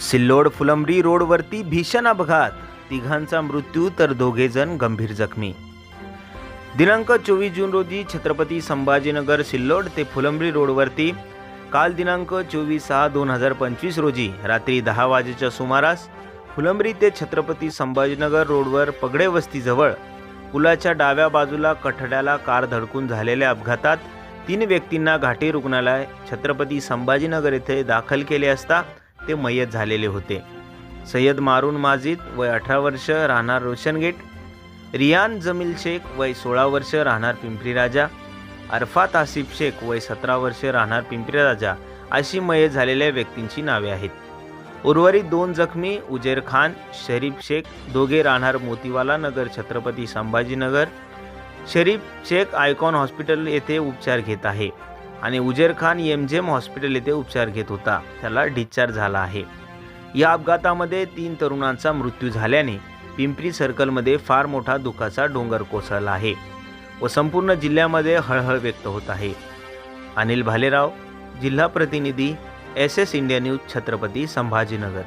सिल्लोड फुलंब्री रोडवरती भीषण अपघात. तिघांचा मृत्यू तर दोघे जण गंभीर जखमी. दिनांक चोवीस जून रोजी छत्रपती संभाजीनगर सिल्लोड ते फुलंब्री रोडवरती काल दिनांक चोवीस सहा दोन हजार पंचवीस रोजी रात्री दहा वाजेच्या सुमारास फुलंब्री ते छत्रपती संभाजीनगर रोडवर पगडे वस्तीजवळ पुलाच्या डाव्या बाजूला कठड्याला कार धडकून झालेल्या अपघातात तीन व्यक्तींना घाटी रुग्णालय छत्रपती संभाजीनगर येथे दाखल केले असता ते मयत झालेले होते. सय्यद मारून माजिद वय अठरा वर्ष राहणार रोशन गेट. रियान जमील शेख वय सोळा वर्ष राहणार पिंपरी राजा. अरफात आसिफ शेख वय सतरा वर्ष राहणार पिंपरी राजा अशी मयत झालेल्या व्यक्तींची नावे आहेत. उर्वरित दोन जखमी उजेर खान शरीफ शेख दोघे राहणार मोतीवाला नगर छत्रपती संभाजीनगर. शरीफ शेख आयकॉन हॉस्पिटल येथे उपचार घेत आहे. आणि उजेर खान एमजेम हॉस्पिटल येथे उपचार घेत होता. त्याला डिस्चार्ज झाला आहे. या अपघातामध्ये तीन तरुणांचा मृत्यू झाल्याने पिंपरी सर्कलमध्ये फार मोठा दुखाचा डोंगर कोसळला आहे व संपूर्ण जिल्ह्यामध्ये हळहळ व्यक्त होत आहे. अनिल भालेराव जिल्हा प्रतिनिधी S S India news Chhatrapati Sambhajinagar.